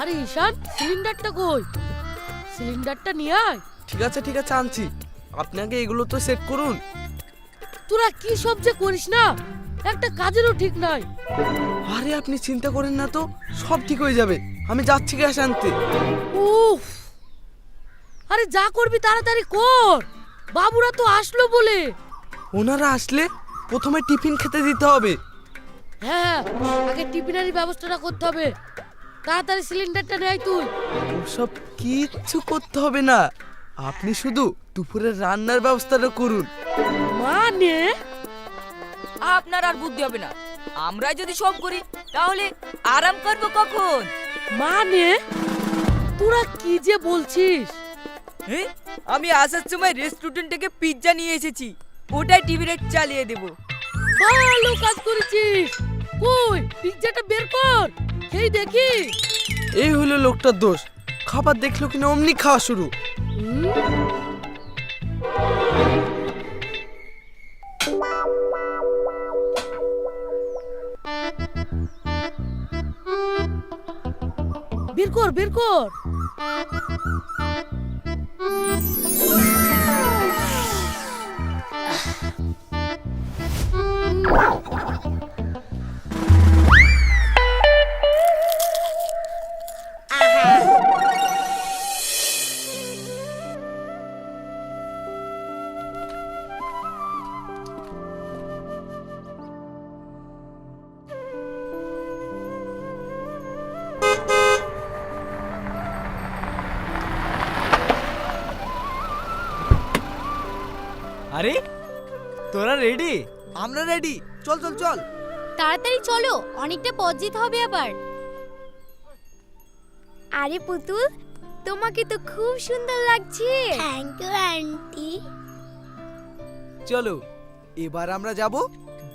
আরে ঈশান সিলিন্ডারটা কই? সিলিন্ডারটা নিয়ে আয়। ঠিক আছে ঠিক আছে আনছি। আপনি আগে এগুলো তো সেট করুন। তোরা কি সব যে করিস না? একটা কাজেরও ঠিক নাই। আরে আপনি চিন্তা করেন না তো সব ঠিক হয়ে যাবে। আমি যাচ্ছি গ্যাস আনতে। উফ! আরে যা করবি তাড়াতাড়ি কর। বাবুরা তো আসলো বলে। ওনারা আসলে প্রথমে টিফিন খেতে দিতে হবে। হ্যাঁ আগে টিফিনারি ব্যবস্থাটা করতে হবে। তাড়াতাড়ি সিলিন্ডারটা নেয় তুই। সব কিচ্ছু করতে হবে না। আপনি শুধু দুপুরের রান্নার ব্যবস্থাটা করুন। মানে? আপনার আর বুদ্ধি হবে না। আমরা যদি সব করি তাহলে আরাম করব কখন? মানে? তোরা কি যে বলছিস? হ্যাঁ আমি আসার সময় রেস্টুরেন্ট থেকে পিৎজা নিয়ে এসেছি। ওটাই টিভিতে চালিয়ে দেবো। ভালো কাজ করেছিস। কই পিজ্জাটা বের কর। খেয়ে দেখি। এই হলো লোকটার দোষ। খাবার দেখল কিনা অমনি খাওয়া শুরু? বের কর বের কর। চল চল চল। তাড়াতাড়ি চলো অনেকটা পথ যেতে হবে আবার। আরে পুতুল তোমাকে তো খুব সুন্দর লাগছে। থ্যাংক ইউ আন্টি চলো এবার আমরা যাব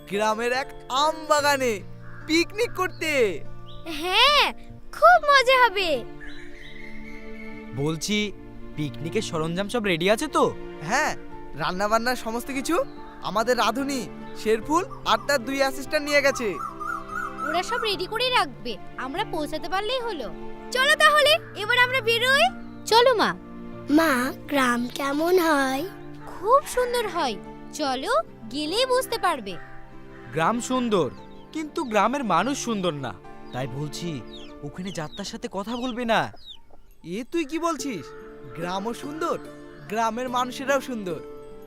গ্রামের এক আম বাগানে পিকনিক করতে। হ্যাঁ খুব মজা হবে। বলছি পিকনিকের সরঞ্জাম সব রেডি আছে তো? হ্যাঁ রান্না বান্নার সমস্ত কিছু আমাদের রাধুনি শেরফুল আর তার দুই অ্যাসিস্ট্যান্ট নিয়ে গেছে। ওরা সব রেডি করে রাখবে। আমরা পৌঁছাতে পারলেই হলো। চলো তাহলে এবার আমরা বেরোই। চলো মা। মা গ্রাম কেমন হয়? খুব সুন্দর হয়। চলো গেলেই বুঝতে পারবে। গ্রাম সুন্দর কিন্তু গ্রামের মানুষ সুন্দর না। তাই বলছি ওখানে যাত্রার সাথে কথা বলবে না। এ তুই কি বলছিস? গ্রামও সুন্দর গ্রামের মানুষেরাও সুন্দর।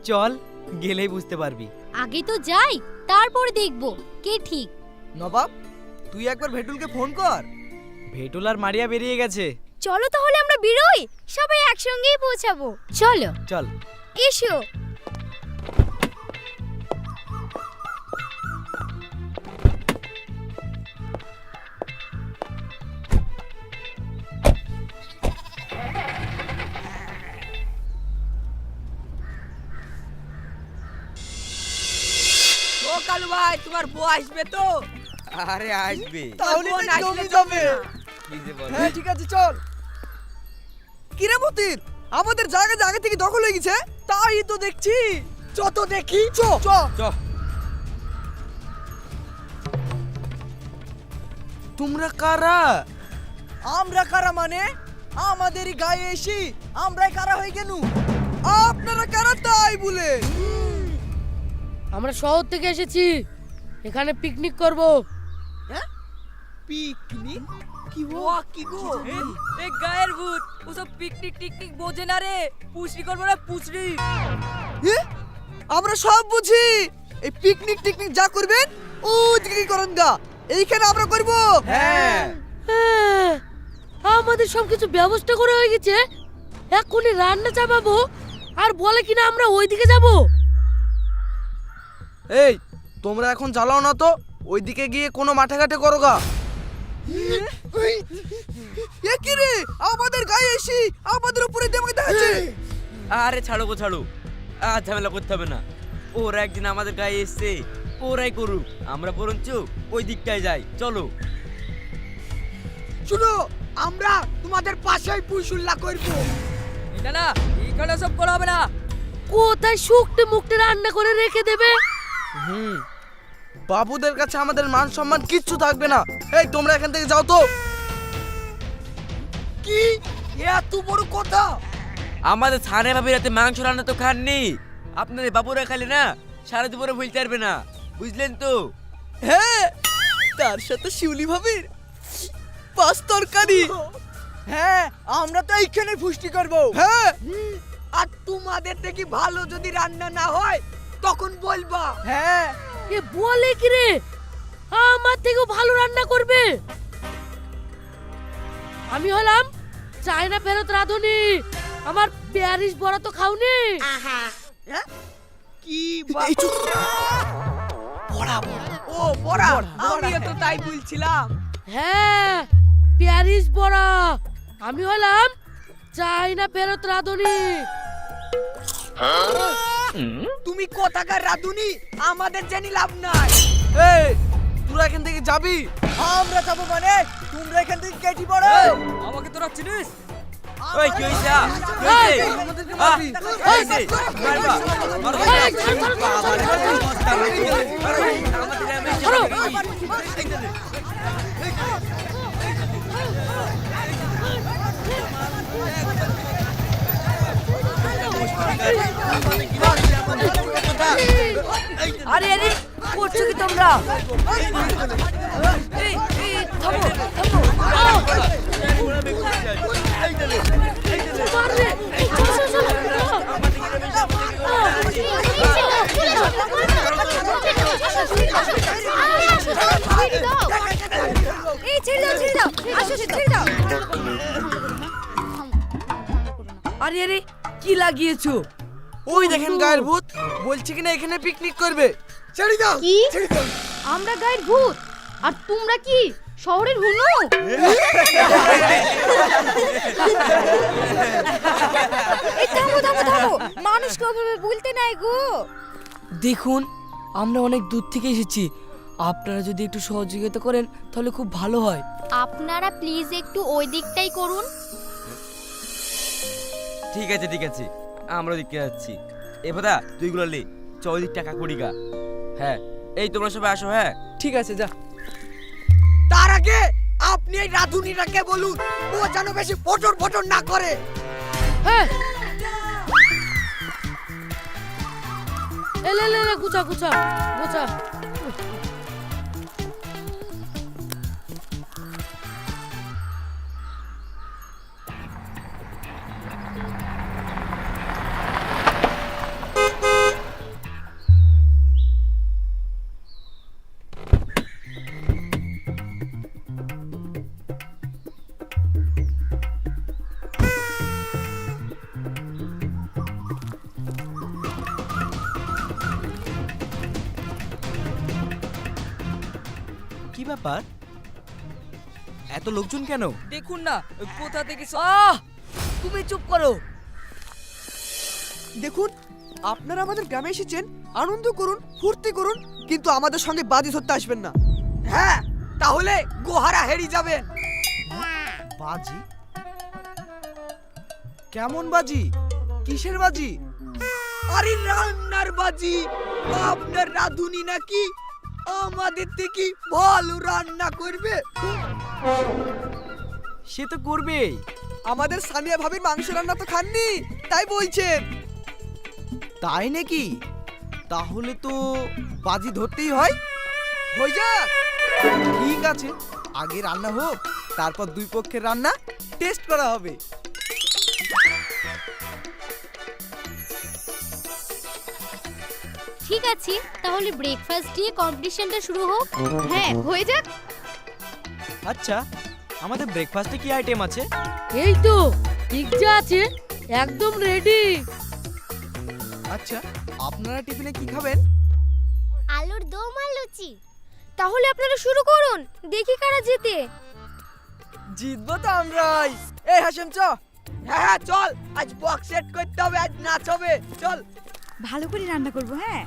চল গেলেই বুঝতে পারবি। আগে তো যাই তারপর দেখব কে ঠিক? নবাব তুই একবার ভেটুলকে ফোন কর। ভেটুল আর মারিয়া বেরিয়ে গেছে। চলো তাহলে আমরা বেরোই সবাই একসঙ্গেই পৌঁছাবো। চলো। চল। এসো। আসবে তো। আরে আসবে। তাহলে তো জমে যাবে। চলবে হ্যাঁ ঠিক আছে চল। কিরে মতির আমাদের জায়গা জায়গা থেকে দখল হয়ে গেছে তাই তো দেখছি। যত দেখি চ চ। চ। তোমরা কারা? আমরা কারা মানে? আমাদেরই গায়ে এসি আমরাই কারা হয়ে গেনু আপনারা কারা তাই বলে? আমরা শহর থেকে এসেছি। এখানে পিকনিক করব। হ্যাঁ? পিকনিক কি ও কি গো? এই গায়ের ভূত ওসব পিকনিক টিকনিক বোঝে না রে। পুষরি করব না পুষরি এ? আমরা সব বুঝি। এই পিকনিক টিকনিক যা করবেন ও দিকে করেন গা। এইখানে আমরা করব। হ্যাঁ। হ্যাঁ, আমাদের সবকিছু ব্যবস্থা করে হয়ে গেছে। এক্ষুনি রান্না চাপাবো আর বলে কিনা আমরা ওইদিকে যাব। এই তোমরা এখন জ্বালাও না তো ওইদিকে গিয়ে কোনো মাঠে ঘাটে করো গা। রে? আমাদের গায়ে এসি আমাদের উপরে দেমাক দেখাচ্ছে আরে ছাড়ো গো ছাড়ো। আর ঝামেলা করতে হবে না। ওরা একদিন আমাদের গায়ে এসছে ওরাই করুক। আমরা বরঞ্চ ওই দিকটায় যাই। চলো। শুনো আমরা তোমাদের পাশেই পুশুল্লা করব। না না এখানে সব করা হবে না। কোথায় শুকটে মুখটে রান্না করে রেখে দেবে? হুম। বাবুদের কাছে আমাদের মান সম্মান কিচ্ছু থাকবে না। এই তোমরা এখান থেকে যাও তো। কি? এত বড় কথা? আমাদের সানে ভাবি রাতে মাংস রান্না তো খাননি। আপনাদের বাবুরা খালি না সারা দুপুরে ভুলতে পারবে না। বুঝলেন তো? হ্যাঁ তার সাথে শিউলি ভাবির পাঁচ তরকারি। হ্যাঁ আমরা তো এইখানে পুষ্টি করব। হ্যাঁ। আর তোমাদের থেকে ভালো যদি রান্না না হয় তখন বলবা। হ্যাঁ এ বলে কি রে? আমার থেকেও ভালো রান্না করবে। আমি হলাম চায়না ফেরত রাঁধুনি। আমার প্যারিস বড়া তো খাওনি। কি বড়া ও বড়া। আমিও তো তাই বলছিলাম। হ্যাঁ প্যারিস বড়া। আমি হলাম চায়না ফেরত রাঁধুনি। তুমি কোথাকার রাধুনি আমাদের জানি লাভ নাই এই তোরা এখান থেকে যাবি আমরা যাব মানে তোমরা এখান থেকে কেটে পড়ো আমাকে তোরা চিনিস ওই কি হইছে এই, আমাদেরকে মারবি? মারবা? মারবা? আমাদের আরে আরে, করছ কি তোমরা? থামো থামো। এই, ছেড়ে দাও ছেড়ে দাও। আসো, ছেড়ে দাও। আরে আরে, কি লাগিয়েছো? ওই দেখেন গায়ের ভূত। বলছে কিনা এখানে পিকনিক করবে? ছেড়ে দাও কি? আমরা গায়ের ভূত। আর তোমরা কি শহরের হুনু? এই থামো থামো থামো। মানুষকে ওভাবে বলতে নাই গো। দেখুন আমরা অনেক দূর থেকে এসেছি। আপনারা যদি একটু সহযোগিতা করেন তাহলে খুব ভালো হয়। আপনারা প্লিজ একটু ওই দিকটাই করুন। ঠিক আছে ঠিক আছে। আমরা ওদিকে যাচ্ছি। এ কথা তুই গুলো লি। চৌদিক টাকা কুড়ি গা। হ্যাঁ এই তোমরা সবাই আসো হ্যাঁ? ঠিক আছে যা। তার আগে আপনি এই রাধুনিটাকে বলুন ও যেন বেশি ফটর ফটর না করে। হ্যাঁ। এলে এলে এলে গুছা গুছা গুছা। লোকজন কেন? দেখুন না কোথা থেকে আহ! তুমি চুপ করো। দেখুন আপনারা আমাদের গ্রামে এসেছেন আনন্দ করুন ফুর্তি করুন কিন্তু আমাদের সঙ্গে বাজি ধরতে আসবেন না। হ্যাঁ তাহলে গোহারা হেরি যাবেন। বাজি? কেমন বাজি? কিসের বাজি? আরে রান্নার বাজি। আপনার রাধুনি নাকি? আমাদের থেকে ভালো রান্না করবে। সে তো করবেই। আমাদের সামিয়া ভাবির মাংস রান্না তো খাননি, তাই বলছেন তাই নাকি? তাহলে তো বাজি ধরতেই হয়। ঠিক আছে, আগে রান্না হোক, তারপর দুই পক্ষের রান্না টেস্ট করা হবে। ঠিক আছে তাহলে ব্রেকফাস্ট দিয়ে কম্পিটিশনটা শুরু হোক। হ্যাঁ হয়ে যাক। আচ্ছা আমাদের ব্রেকফাস্টে কি আইটেম আছে? এই তো পিৎজা আছে একদম রেডি আচ্ছা আপনারা টিফিনে কি খাবেন? আলুর দম আর লুচি। তাহলে আপনারা শুরু করুন দেখি কারা জেতে। জিতবো তো আমরাই। এই হাসেম চ। হ্যাঁ হ্যাঁ চল আজ বক্স সেট করতে হবে আজ নাচ হবে। চল। ভালো করে রান্না করব হ্যাঁ?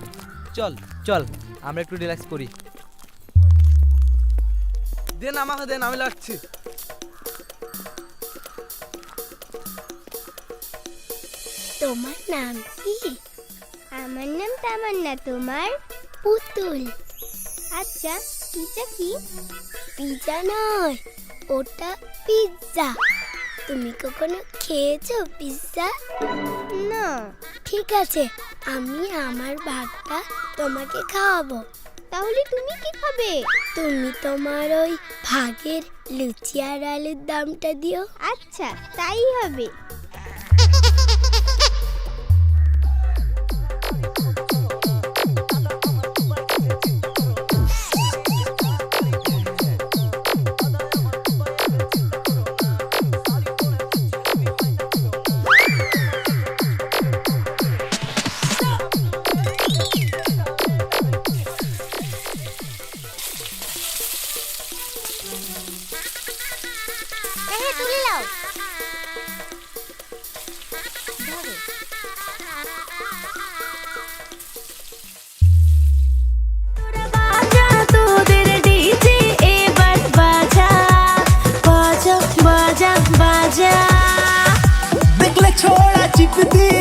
চল চল আমরা একটু রিল্যাক্স করি। দেন আমাকে দেন আমি লাগছি। তোমার নাম কি? আমার নাম তামান্না তোমার পুতুল। আচ্ছা পিজা কি? পিজা নয় ওটা পিৎজা তুমি কখনো খেয়েছো পিৎজা? না। ঠিক আছে আমি আমার ভাগটা তোমাকে খাওয়াবো। তাহলে তুমি কি খাবে? তুমি তোমার ওই ভাগের লুচি আর আলুর দামটা দিও। আচ্ছা তাই হবে।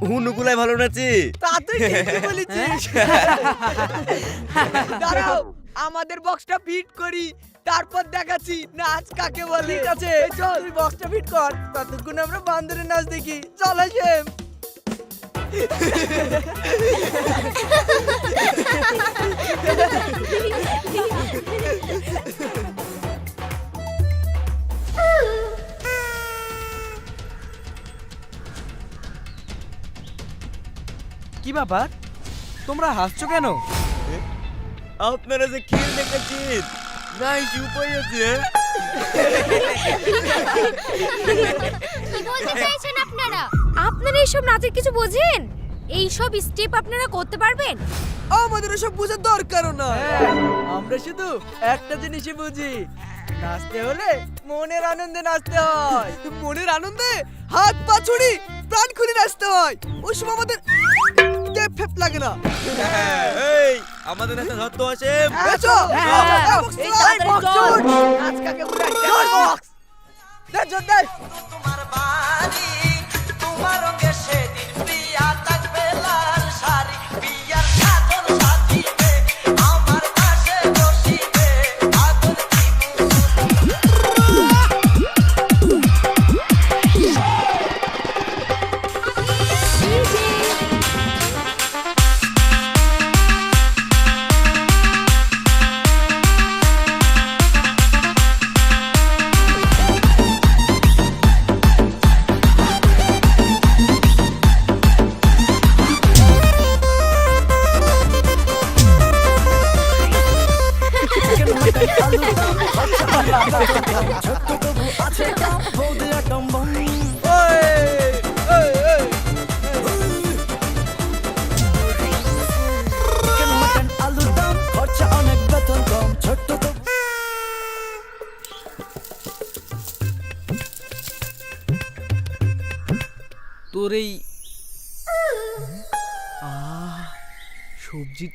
হুনুগুলাই ভালো নাচে। তা তুই ঠিকই বলেছিস। দাঁড়াও আমাদের বক্সটা ফিট করি তারপর দেখাচ্ছি নাচ কাকে বলে। ঠিক আছে চল। তুই বক্সটা ফিট কর ততক্ষণ আমরা বান্দরের নাচ দেখি। চল আসেম কি ব্যাপার? তোমরা হাসছো কেন? আপনারা যে খেল দেখাচ্ছেন নাই উপায় আছে হ্যাঁ? কি বলতে চাইছেন আপনারা? আপনারা এইসব নাচের কিছু বোঝেন? এইসব স্টেপ আপনারা করতে পারবেন? আমাদের ওসব বোঝার দরকারও না আমরা শুধু একটা জিনিসই বুঝি। নাচতে হলে মনের আনন্দে নাচতে হয়। মনের আনন্দে হাত পা ছুড়ি প্রাণ খুলে নাচতে হয়। ওই সময় আমাদের টেপ ফেপ লাগে না। এই আমাদের একটা ধরতো আছে। এই তাড়াতাড়ি চল। নাচ কাকে বলে চল। বক্স দে জোর দে। তোমার বাড়ি তোমার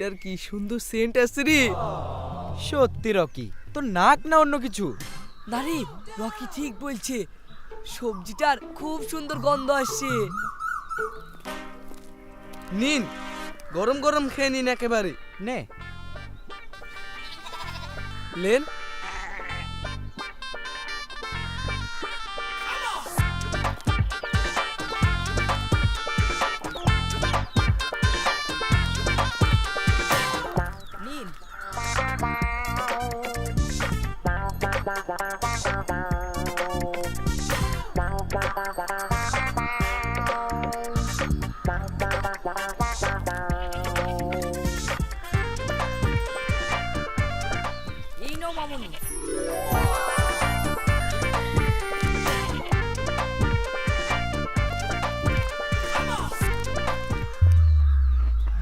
সবজিটার কি সুন্দর সেন্ট আছে রে? সত্যি রকি। তোর নাক না অন্য কিছু? দাঁড়ি রকি ঠিক বলছে। সবজিটার খুব সুন্দর গন্ধ আসছে। নিন গরম গরম খেয়ে নিন একেবারে। নে। লেন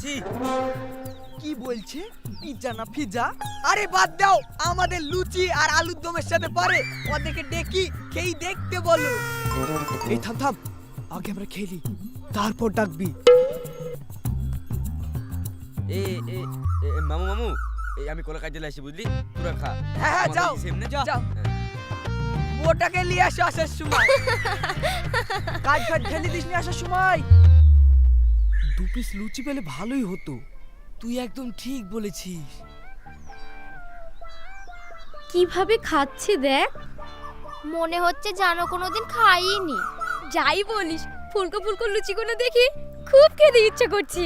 ছি। কি বলছে? পিজ্জা না পিজ্জা আরে বাদ দাও আমাদের লুচি আর আলুর দমের সাথে পারে। ওদেরকে ডেকি খেই দেখতে বলো। এই থাম থাম। আগে আমরা খেলি তারপর ডাকবি। এ এ এ, মামু মামু এই আমি কলা কাজে আসি বুঝলি? পুরা খা। হ্যাঁ হ্যাঁ যাও। যাও। ওটাকে নিয়ে আসো আসার সময়। কাজ ফাজ ঢেলে দিস নি আসার সময়। দু পিস লুচি পেলে ভালোই হতো। তুই একদম ঠিক বলেছিস। কীভাবে খাচ্ছে দেখ। মনে হচ্ছে জানো কোনোদিন খাইনি। যাই বলিস ফুলকো ফুলকো লুচিগুলো দেখি খুব খেতে ইচ্ছে করছে।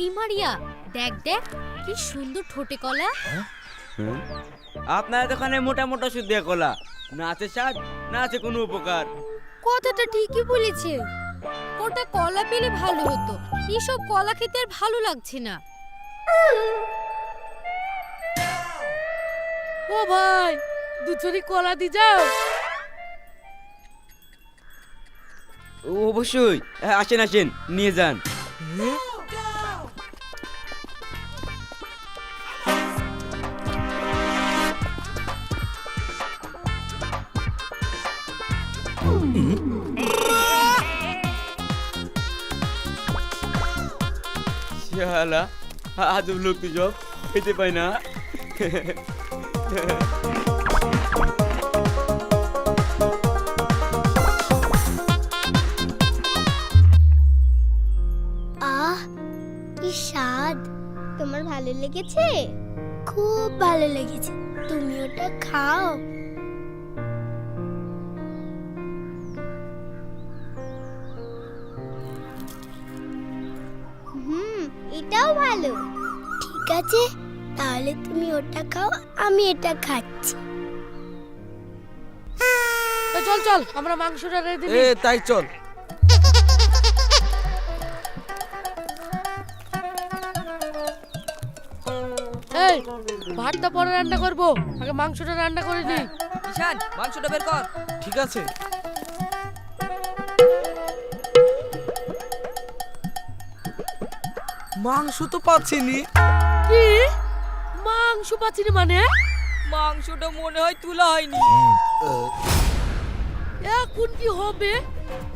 এই মারিয়া দেখ দেখ কি সুন্দর ঠোঁটে কলা। আপনার দোকানে মোটা মোটা সুদ দিয়ে কলা। না আছে স্বাদ না আছে কোনো উপকার। কথাটা ঠিকই বলেছে। ওটা কলা পেলে ভালো হতো। এসব কলা খেতে আর ভালো লাগছে না। ও ভাই দুচুরি কলা দি যাও। অবশ্যই। হ্যাঁ, আসেন আসেন নিয়ে যান। শালা আজব লোক তো সব খেতে পায় না। আহ কি স্বাদ। তোমার ভালো লেগেছে? খুব ভালো লেগেছে। তুমি ওটা খাও। আছে তাহলে তুমি ওটা খাও আমি এটা খাচ্ছি। চল চল আমরা মাংসটা রেডি এ তাই চল। এই ভাতটা পরে রান্না করব। আগে মাংসটা রান্না করে নি ঈশান মাংসটা বের কর। ঠিক আছে। মাংস তো পাচ্ছি নি। কি? মাংস পাচ্ছি না মানে? মাংসটা মনে হয় তুলা হয়নি। এখন কি হবে?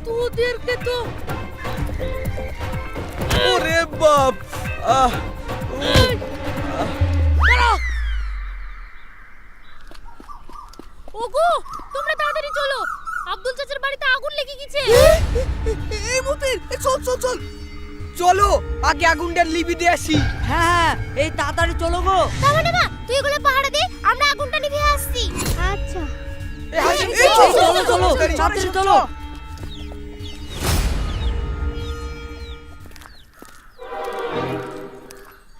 তোদেরকে তো ওরে বাপ! আহ! চলো আগে আগুনটা লিবি দিয়ে আসি। হ্যাঁ এই তাড়াতাড়ি চলো গো। তাহলে না তুই এগুলো পাহাড়ে দে আমরা আগুনটা নিভিয়ে আসছি। আচ্ছা। এই চলো চলো তাড়াতাড়ি চলো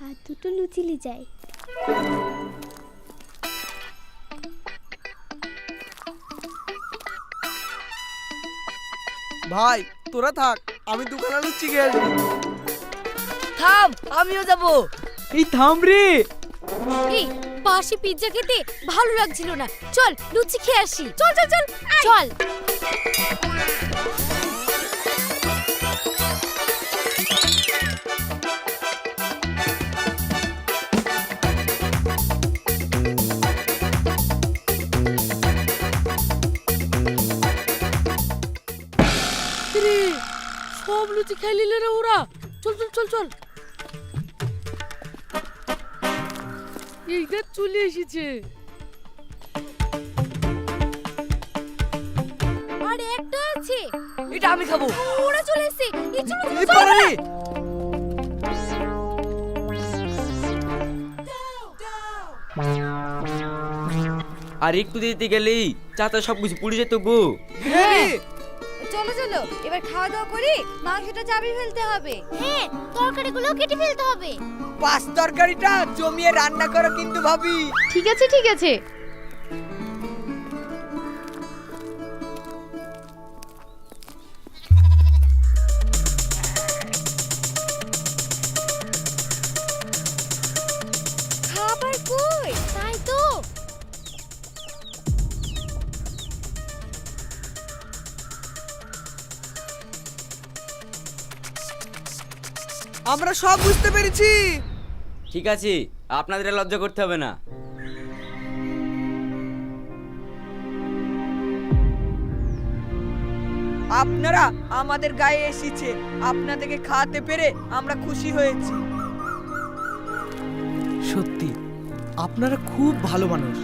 আর দুটো লুচিলি যাই ভাই তোরা থাক আমি দোকানে লুচি খেয়ে আসব। থাম আমিও যাব। এই থাম রে। এই বাসি পিৎজা খেতে ভালো লাগছিল না। চল লুচি খেয়ে আসি। চল চল চল চল। সব লুচি খাই নিলে রে ওরা। চল চল চল চল। এইটা চলে এসেছে। আর একটা আছে। এটা আমি খাব। ওরা চলে এসেছে। এই চলো চলো, চলো। পারে আর একটু দিতে গেলেই চাচা সব কিছু পুড়ে যেত গো। হ্যাঁ। চলো চলো। এবার খাওয়া দাওয়া করি মাংসটা চাবি ফেলতে হবে। হ্যাঁ তরকারিগুলো কেটে ফেলতে হবে। পাঁচ তরকারিটা জমিয়ে রান্না করো কিন্তু ভাবি। ঠিক আছে ঠিক আছে। খাবার কই? তাই তো। আমরা সব বুঝতে পেরেছি। ঠিক আছে আপনাদের আর লজ্জা করতে হবে না। আপনারা আমাদের গায়ে এসেছে আপনাদেরকে খাওয়াতে পেরে আমরা খুশি হয়েছি। সত্যি আপনারা খুব ভালো মানুষ।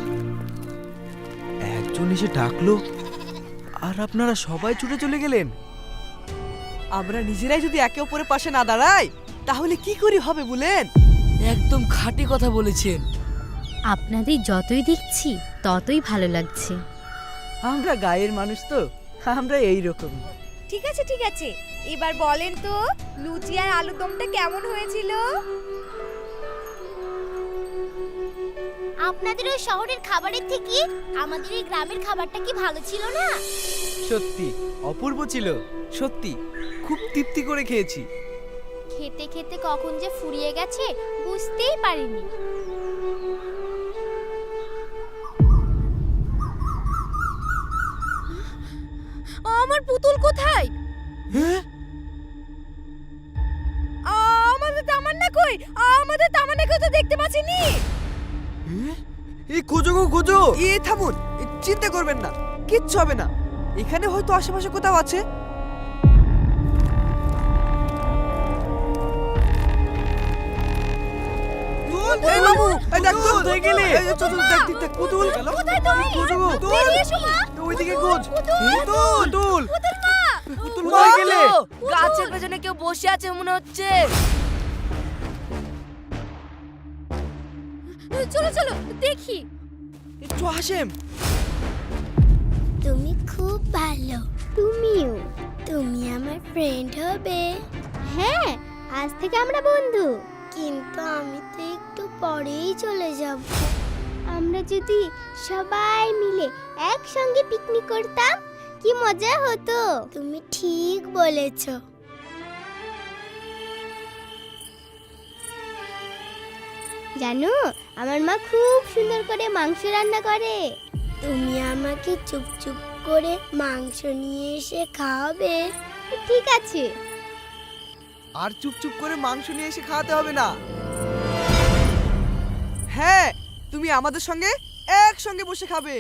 একজন এসে ডাকলো আর আপনারা সবাই ছুটে চলে গেলেন। আমরা নিজেরাই যদি একে অপরের পাশে না দাঁড়াই তাহলে কি করে হবে বলেন? একদম খাঁটি কথা বলেছেন। আপনাদের যতই দেখছি ততই ভালো লাগছে। আমরা গায়ের মানুষ তো আমরা এই রকম। ঠিক আছে ঠিক আছে। এবার বলেন তো লুচি আর আলুর দমটা কেমন হয়েছিল? আপনাদের ওই শহরের খাবারের থেকে আমাদের এই গ্রামের খাবারটা কি ভালো ছিল না? সত্যি অপূর্ব ছিল। সত্যি খুব তৃপ্তি করে খেয়েছি। খেতে খেতে কখন যে ফুরিয়ে গেছে বুঝতেই পারিনি। আমার পুতুল কোথায়? আমাদের তামান্না কই? আমাদের তামান্নাকে তো দেখতে পাচ্ছিনি। এই খোঁজো গো খোঁজো। এ থামুন। চিন্তা করবেন না। কিচ্ছু হবে না। এখানে হয়তো আশেপাশে কোথাও আছে। এই বাবু, এই দেখ তো, গেলে? এই, এই, চল, চল, দেখ, দেখ, দেখ, পুতুল। কোথায় তুমি খোঁজো এসো মা। ওইদিকে খোঁজ। পুতুল! পুতুল পুতুল। পুতুল মা। পুতুল কোথায় গেলে? গাছের পেছনে কেউ বসে আছে মনে হচ্ছে। চলো চলো দেখি। চ হাসেম। তুমি খুব ভালো। তুমিও। তুমি আমার ফ্রেন্ড হবে। হ্যাঁ আজ থেকে আমরা বন্ধু। কিন্তু আমি তো একটু পরেই চলে যাব। আমরা যদি সবাই মিলে একসঙ্গে পিকনিক করতাম, কি মজা হতো? তুমি ঠিক বলেছ। জানো, আমার মা খুব সুন্দর করে মাংস রান্না করে। তুমি আমাকে চুপ চুপ করে মাংস নিয়ে এসে খাওয়াবে। ঠিক আছে। আর চুপচুপ করে মাংস নিয়ে এসে খাওয়াতে হবে না। হ্যাঁ তুমি আমাদের সঙ্গে একসঙ্গে বসে খাবে।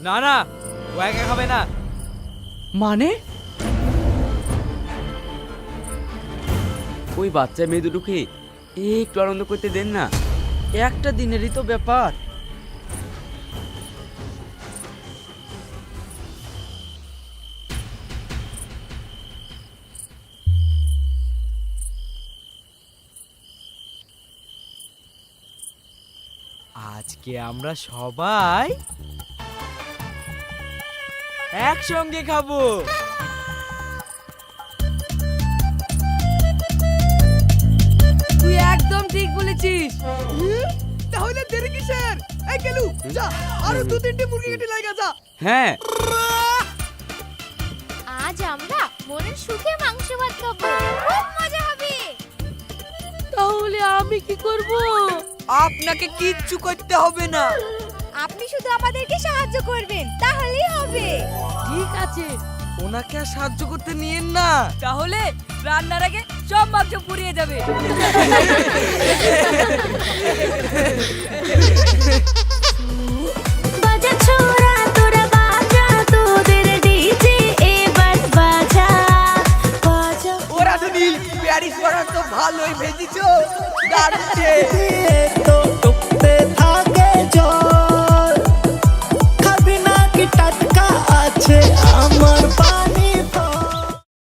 না না ও একা খাবে না। মানে? ওই বাচ্চা মেয়ে দুটোকে একটু আনন্দ করতে দেন না। একটা দিনেরই তো ব্যাপার। আজকে আমরা সবাই একসঙ্গে খাব। তুই একদম ঠিক বলেছিস। তাহলে দেরি কিসের? এই কেলু যা আরও দু তিনটে মুরগি কেটে লাগা যা। হ্যাঁ। আজ আমরা মনের সুখে মাংস ভাত খাব। খুব মজা হবে। তাহলে আমি কি করব? আপনাকে কিচ্ছু করতে হবে না। আপনি শুধু আমাদেরকে সাহায্য করবেন তাহলেই হবে। ঠিক আছে। ওনাকে আর সাহায্য করতে নিয়েন না। তাহলে রান্নার আগে সব মাংস পুড়িয়ে যাবে। ভালোই ভেজিছ তো টুকতে থাকে জল। খাবি না কি টাটকা আছে? আমার পান